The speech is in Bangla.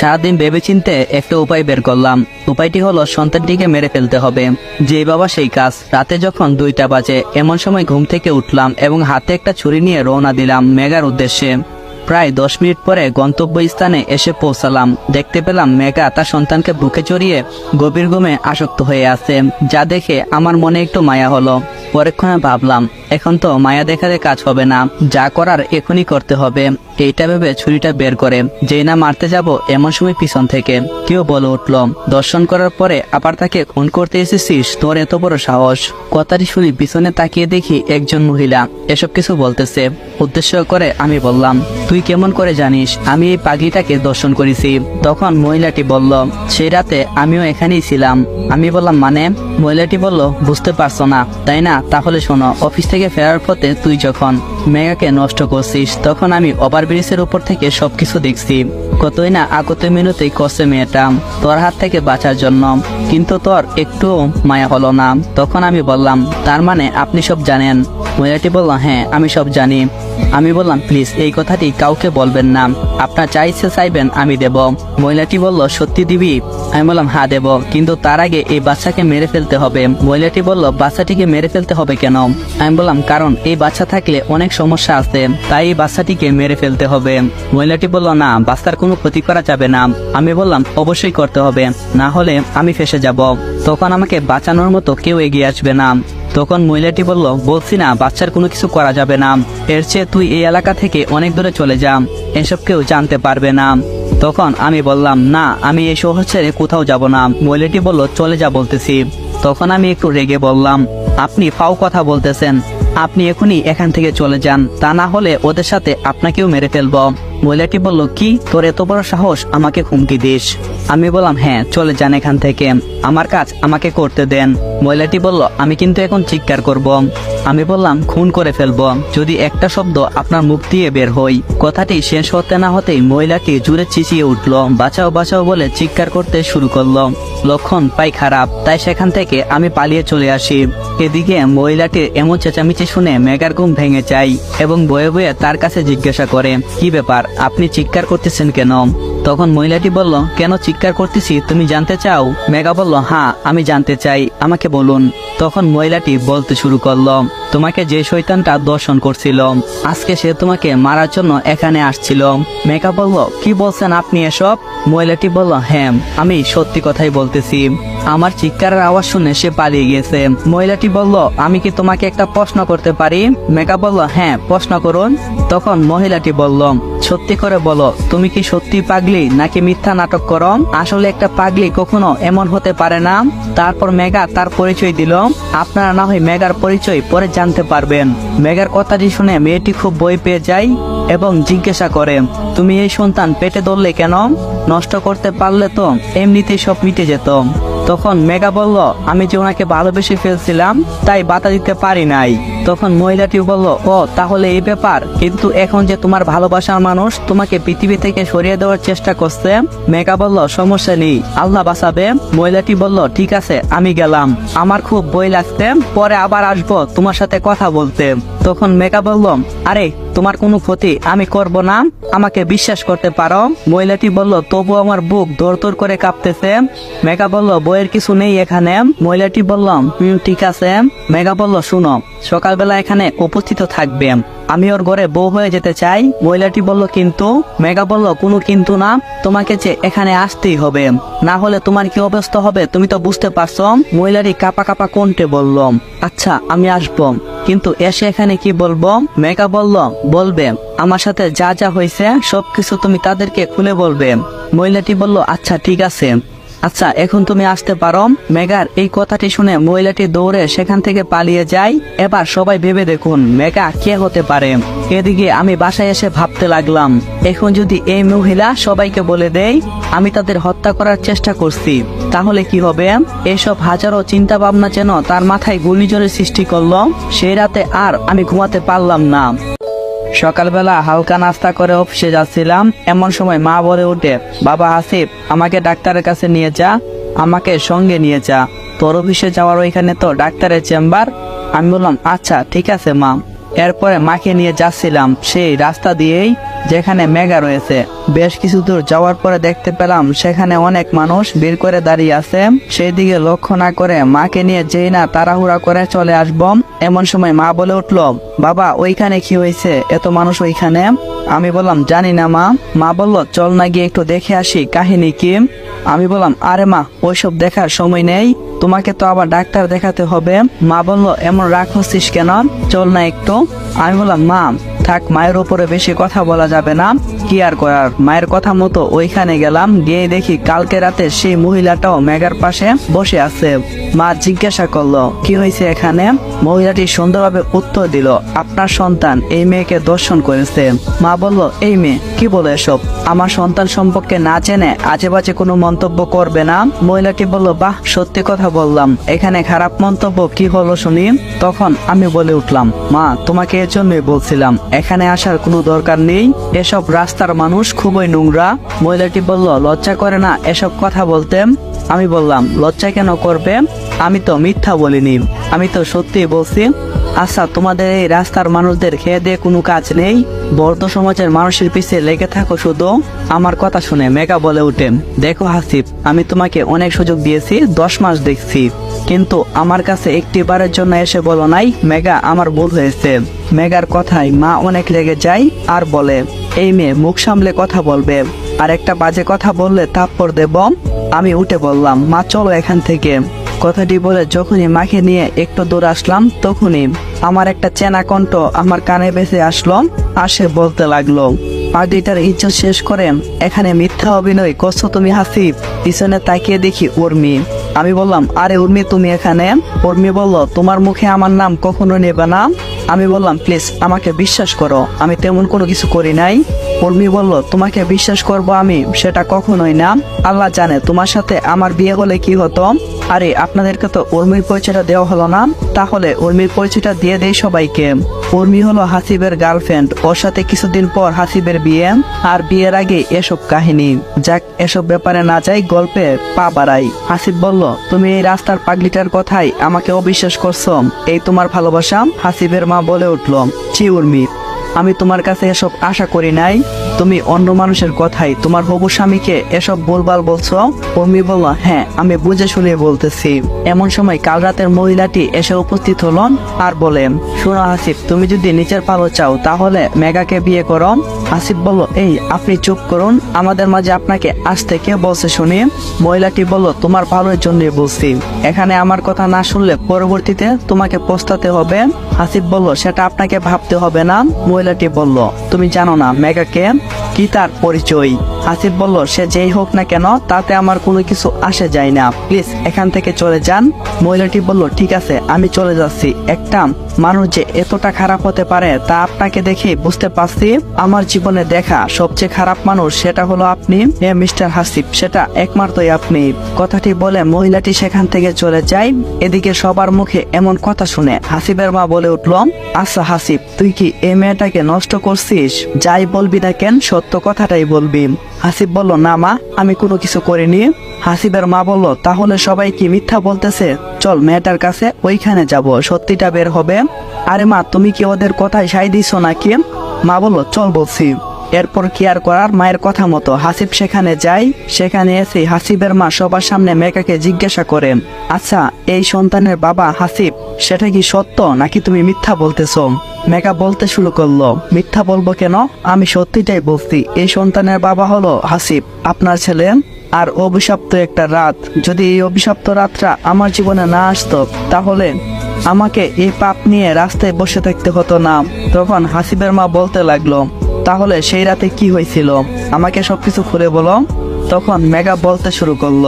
সারাদিন ভেবেচিন্তে একটা উপায় বের করলাম। উপায়টি হলো সন্তানটিকে মেরে ফেলতে হবে। যে বাবা সেই কাজ। রাতে যখন দুইটা বাজে, এমন সময় ঘুম থেকে উঠলাম এবং হাতে একটা ছুরি নিয়ে রওনা দিলাম মেগার উদ্দেশ্যে। প্রায় দশ মিনিট পরে গন্তব্যস্থানে এসে পৌঁছালাম। দেখতে পেলাম মেঘা তার সন্তানকে বুকে চড়িয়ে গভীর ঘুমে আসক্ত হয়ে আছে, যা দেখে আমার মনে একটু মায়া হলো। পরেক্ষণে ভাবলাম, এখন তো মায়া দেখালে কাজ হবে না, যা করার এখনই করতে হবে। এইটা ভেবে ছুরিটা বের করে, যেই না মারতে যাব এমন সময় পিছন থেকে। কেউ বলে উঠল, দর্শন করার পরে আবার তাকে খুন করতে এসেছিস, তোর এত বড় সাহস। কথাটি শুনি পিছনে তাকিয়ে দেখি একজন মহিলা, এসব কিছু বলতেছে। উদ্দেশ্য করে আমি বললাম তুই কেমন করে জানিস? আমি এই পাগলিটাকে দর্শন করেছি। তখন মহিলাটি বলল সেই রাতে আমিও এখানেই ছিলাম। আমি বললাম মানে? মহিলাটি বলল, বুঝতে পারছ না। তাই না? তাহলে শোনো, অফিস থেকে ফেরার পথে তুই যখন মেঘাকে নষ্ট করছিস, তখন আমি ওভার ব্রিজের উপর থেকে সবকিছু দেখছি। কতই না আগত মিনতেই কষে মেয়েটা, তোর হাত থেকে বাঁচার জন্য। কিন্তু তোর একটু মায়া হলো না। তখন আমি বললাম, তার মানে আপনি সব জানেন? মহিলাটি বলল হ্যাঁ আমি সব জানি। আমি বললাম, প্লিজ, এই কথাটি কাউকে বলবেন না। আপনার চাইছে চাইবেন আমি দেব। মহিলাটি বলল, সত্যি দিবি? আমি বললাম হ্যাঁ দেব। কিন্তু তার আগে এই বাচ্চাকে মেরে ফেলতে হবে। মহিলাটি বলল, বাচ্চাটিকে মেরে ফেলতে হবে কেন? আমি বললাম, কারণ এই বাচ্চা থাকলে অনেক সমস্যা আছে, তাই এই বাচ্চাটিকে মেরে ফেলতে হবে। মহিলাটি বলল, না, বাচ্চার কোনো ক্ষতি করা যাবে না। আমি বললাম, অবশ্যই করতে হবে, না হলে আমি ফেসে যাব। তখন আমাকে বাঁচানোর মতো কেউ এগিয়ে আসবে না। তখন মহিলাটি বলল, বলছি না, বাচ্চার কোনো কিছু করা যাবে না। এর চেয়ে তুই এই এলাকা থেকে অনেক দূরে চলে যা। এসব কেউ জানতে পারবে না। তখন আমি বললাম, না, আমি এই শহর ছেড়ে কোথাও যাব না। মহিলাটি বলল, চলে যা বলতেছি। তখন আমি একটু রেগে বললাম, আপনি ফাও কথা বলতেছেন। আপনি এখনই এখান থেকে চলে যান। তা না হলে ওদের সাথে আপনাকেও মেরে ফেলব। মহিলাটি বলল, কি? তোর এত বড় সাহস? আমাকে হুমকি দিস। আমি বললাম হ্যাঁ চলে যান এখান থেকে। আমার কাজ আমাকে করতে দেন। মহিলাটি বলল, আমি কিন্তু এখন চিৎকার করব। আমি বললাম, খুন করে ফেলব। যদি একটা শব্দ আপনার মুখ দিয়ে বের হই, কথাটি শেষ হতে না হতেই মহিলাটি জুড়ে চিচিয়ে উঠল, বাঁচাও বাঁচাও বলে চিৎকার করতে শুরু করল। লক্ষণ পাই খারাপ, তাই সেখান থেকে আমি পালিয়ে চলে আসি। এদিকে মহিলাটির এমন চেঁচামেচি শুনে মেগার ঘুম ভেঙে যায় এবং বয়ে বয়ে তার কাছে জিজ্ঞাসা করে, কি ব্যাপার? আপনি চিৎকার করতেছেন কেন? তখন মহিলাটি বলল, কেন চিৎকার করতেছি? তুমি জানতে চাও? মেগা বলল হ্যাঁ আমি জানতে চাই। আমাকে বলুন। তখন মহিলাটি বলতে শুরু করল, তোমাকে যে শৈতানটা দর্শন করছিল, আজকে সে তোমাকে মারার জন্য এখানে আসছিল। মেকা বলল, কি বলছেন আপনি এসব? মহিলাটি বলল হ্যাঁ আমি সত্যি কথাই বলতেছি। আমার চিৎকারের আওয়াজ শুনে সে পালিয়ে গেছে মহিলাটি বলল, আমি কি তোমাকে একটা প্রশ্ন করতে পারি? মেকা বলল হ্যাঁ প্রশ্ন করুন। তখন মহিলাটি বলল, সত্যি করে বলো, তুমি কি সত্যি পাগলি নাকি মিথ্যা নাটক করো? আসলে একটা পাগলি কখনো এমন হতে পারে না। তারপর মেগা তার পরিচয় দিল। আপনারা না হয় মেগার পরিচয় পরে জানতে পারবেন। মেগার কথাটি শুনে মেয়েটি খুব বই পেয়ে যায় এবং জিজ্ঞাসা করে, তুমি এই সন্তান পেটে ধরলে কেন? নষ্ট করতে পারলে তো এমনিতেই সব মিটে যেত। তখন মেগা বলল, আমি যে ওনাকে ভালোবেসে ফেলছিলাম, তাই বাতা দিতে পারি নাই। তখন মহিলাটি বলল, ও, তাহলে এই ব্যাপার। কিন্তু এখন যে তোমার ভালোবাসার মানুষ তোমাকে পৃথিবী থেকে সরিয়ে দেওয়ার চেষ্টা করছে মেগা বলল, সমস্যা নেই, আল্লাহ বাঁচাবে। মহিলাটি বলল, ঠিক আছে, আমি গেলাম। আমার খুব বই লাগছে, পরে আবার আসব তোমার সাথে কথা বলতে। তখন মেগা বলল, আরে, তোমার কোনো ক্ষতি আমি করব না। আমাকে বিশ্বাস করতে পারো? মহিলাটি বলল, তবু আমার বুক দর দর করে কাঁপতেছে। মেগা বলল, বইয়ের কিছু নেই এখানে। মহিলাটি বললাম হুম, ঠিক আছে। মেগা বলল, শুনো, সকালবেলা এখানে উপস্থিত থাকবে। আমি ওর ঘরে বউ হয়ে যেতে চাই। মহিলাটি বলল, কিন্তু? মেগা বলল, কোনো কিন্তু না। তোমাকে যে এখানে আসতেই হবে। না হলে তোমার কি অবস্থা হবে তুমি তো বুঝতে পারছ? মহিলাটি কাপা কাপা কণ্ঠে বলল আচ্ছা আমি আসব। কিন্তু এসে এখানে কি বলব? মেকা বলল, বলবে, আমার সাথে যা যা হয়েছে, সবকিছু তুমি তাদেরকে খুলে বলবে। মহিলাটি বলল আচ্ছা ঠিক আছে। আচ্ছা এখন তুমি আসতে পারো। মেগার এই কথাটি শুনে মহিলাটি দৌড়ে সেখান থেকে পালিয়ে যায়। এবার সবাই ভেবে দেখুন মেগা কে হতে পারে। এদিকে আমি বাসায় এসে ভাবতে লাগলাম, এখন যদি এই মহিলা সবাইকে বলে দেয়, আমি তাদের হত্যা করার চেষ্টা করছি, তাহলে কি হবে? এসব হাজারো চিন্তা ভাবনা যেন তার মাথায় ঘূর্ণিঝড়ের সৃষ্টি করল, সেই রাতে আর আমি ঘুমাতে পারলাম না। সকালবেলা হালকা নাস্তা করে অফিসে যাচ্ছিলাম। এমন সময় মা বলে উঠে বাবা আসিফ, আমাকে ডাক্তারের কাছে নিয়ে যা, আমাকে সঙ্গে নিয়ে যা। তোর অফিসে যাওয়ার ওইখানে তো ডাক্তারের চেম্বার। আমি বললাম আচ্ছা ঠিক আছে, মা। এরপরে মাকে নিয়ে যাচ্ছিলাম। সেই রাস্তা দিয়েই যেখানে মেগা রয়েছে। বেশ কিছু দূর যাওয়ার পরে দেখতে পেলাম সেখানে অনেক মানুষ বের করে দাঁড়িয়ে আছে। সেই দিকে লক্ষ্য না করে মাকে নিয়ে যেই না তাড়াহুড়া করে চলে আসব, এমন সময় মা বলে উঠল, বাবা, ওইখানে কি হয়েছে? এত মানুষ ওইখানে? আমি বললাম, জানি না মা। মা বলল, চল না গিয়ে একটু দেখে আসি, কাহিনী কি? আমি বললাম, আরে মা, ওইসব দেখার সময় নেই। তোমাকে তো আবার ডাক্তার দেখাতে হবে। মা বলল, এমন রাগ হচ্ছিস কেন? চল না একটু। আমি বললাম, মা থাক, মায়ের উপরে বেশি কথা বলা যাবে না। কি আর করার? মায়ের কথা মতো ওইখানে গেলাম, গিয়ে দেখি কালকে রাতে সেই মহিলাটাও মেঘার পাশে বসে আছে। মা জিজ্ঞাসা করল, কি হয়েছে এখানে? মহিলাটি সুন্দরভাবে উত্তর দিল, আপনার সন্তান এই মেয়েকে দর্শন করেছে। মা বলল, এই মেয়ে, কি বলে এসব? আমার সন্তান সম্পর্কে না জেনে আজে বাজে কোনো মন্তব্য করবে না? মহিলাটি বলল, বাহ, সত্যি কথা বললাম। এখানে খারাপ মন্তব্য কি হলো শুনি? তখন আমি বলে উঠলাম, মা, তোমাকে এর জন্যই বলছিলাম এখানে আসার কোনো দরকার নেই। এসব রাস্তার মানুষ খুবই নোংরা। মহিলাটি বলল, লজ্জা করে না এসব কথা বলতে? আমি বললাম, লজ্জা কেন করবে? আমি তো মিথ্যা বলিনি। আমি তো সত্যি বলছি। আচ্ছা তোমাদের এই রাস্তার মানুষদের খেয়ে দিয়ে কোনো কাজ নেই? বর্ধ সমাজের মানুষের পিছে লেগে থাকো শুধু। আমার কথা শুনে মেগা বলে উঠে, দেখো হাসিফ আমি তোমাকে অনেক সুযোগ দিয়েছি, দশ মাস দেখছি। কিন্তু আমার কাছে একটি বারের জন্য এসে বলো নাই মেগা আমার ভুল হয়েছে। মেগার কথায় মা অনেক লেগে যায় আর বলে, এই মেয়ে মুখ সামলে কথা বলবে। আর একটা বাজে কথা বললে তারপর দেব। আমি উঠে বললাম, মা, চলো এখান থেকে। কথাটি বলে যখনই মাকে নিয়ে একটু দূর আসলাম, তখনই আমার একটা চেনা কণ্ঠ আমার কানে বেঁচে আসলো আসে বলতে লাগল, পার্টিটার ইজ্জত শেষ করে এখানে মিথ্যা অভিনয় করছ তুমি হাসি পিছনে তাকিয়ে দেখি উর্মি। আমি বললাম, আরে উর্মি, তুমি এখানে? উর্মি বলল, তোমার মুখে আমার নাম কখনো নেবে না। আমি বললাম, প্লিজ, আমাকে বিশ্বাস করো, আমি তেমন কোনো কিছু করি নাই। উর্মি বলল, তোমাকে বিশ্বাস করব আমি, সেটা কখনোই না। আল্লাহ জানে, তোমার সাথে আমার বিয়ে হলে কি হতো? আরে, আপনাদেরকে তো উর্মির পরিচয়টা দেওয়া হলো না? তাহলে উর্মির পরিচয়টা দিয়ে দেয় সবাইকে। উর্মি হলো হাসিবের গার্লফ্রেন্ড ওর সাথে কিছুদিন পর হাসিবের বিয়ে, আর বিয়ের আগে এসব কাহিনী। যাক, এসব ব্যাপারে না যাই গল্পে পা বাড়াই। হাসিব বলল, তুমি এই রাস্তার পাগলিটার কথাই আমাকে অবিশ্বাস করছ। এই তোমার ভালোবাসা? হাসিবের মা বলে উঠল চি উর্মি, আমি তোমার কাছে এসব আশা করি নাই। তুমি অন্য মানুষের কথাই, তোমার হবু স্বামীকে এসব বলবাল বলছো? উর্মি বলল হ্যাঁ আমি বুঝে শুনে বলতেছি। এমন সময় কাল রাতের মহিলাটি এসে উপস্থিত হলো আর বলেন শোনো আসিফ, তুমি যদি নিচের পালো চাও, তাহলে মেগাকে বিয়ে করো। আসিফ বলল, এই, আপনি চুপ করুন, আমাদের মাঝে আপনাকে আজ থেকে বলছে শুনি? মহিলাটি বলল, তোমার ভালোর জন্যই বলছি। এখানে আমার কথা না শুনলে পরবর্তীতে তোমাকে পস্তাতে হবে? আসিফ বলল, সেটা আপনাকে ভাবতে হবে না। মহিলাটি বলল, তুমি জানো না মেগাকে? কি তার পরিচয়? আসিফ বলল, সে যেই হোক না কেন, তাতে আমার কোনো কিছু আসে যায় না। প্লিজ, এখান থেকে চলে যান। মহিলাটি বলল, ঠিক আছে, আমি চলে যাচ্ছি। একটা মানুষ যে এতটা খারাপ হতে পারে, তা আপনাকে দেখে বুঝতে পারছি। আমার জীবনে দেখা সবচেয়ে খারাপ মানুষ সেটা হলো আপনি। এ মিস্টার হাসিব সেটা একমাত্রই আপনি। কথাটি বলে মহিলাটি সেখান থেকে চলে যায়। এদিকে সবার মুখে এমন কথা শুনে হাসিবের মা বলে উঠল আচ্ছা হাসিব তুই কি এই মেয়েটাকে নষ্ট করছিস? যাই বলবি না কেন সত্য কথাটাই বলবি। হাসিব বলল, না মা, আমি কোনো কিছু করিনি। হাসিবের মা বলল, তাহলে সবাই কি মিথ্যা বলতেছে? চল, মেয়েটার কাছে ওইখানে যাব, সত্যিটা বের হবে। আরে মা, তুমি কি ওদের কথায় সাই দিছো নাকি? মা বলল, চল বলছি। এরপর কি আর করার মায়ের কথা মতো? হাসিব সেখানে যায়, সেখানে এসে হাসিবের মা সবার সামনে মেকাকে জিজ্ঞাসা করেন আচ্ছা এই সন্তানের বাবা হাসিব, সেটা কি সত্য নাকি তুমি মিথ্যা বলতেছো? মেকা বলতে শুরু করল, মিথ্যা বলব কেন? আমি সত্যিটাই বলছি, এই সন্তানের বাবা হলো হাসিব, আপনার ছেলে। আর অভিশপ্ত একটা রাত, যদি এই অভিশপ্ত রাতটা আমার জীবনে না আসতো, তাহলে আমাকে এই পাপ নিয়ে রাস্তায় বসে থাকতে হতো না। তখন হাসিবের মা বলতে লাগল তাহলে সেই রাতে কি হয়েছিল? আমাকে সবকিছু খুলে বলো। তখন মেগা বলতে শুরু করল।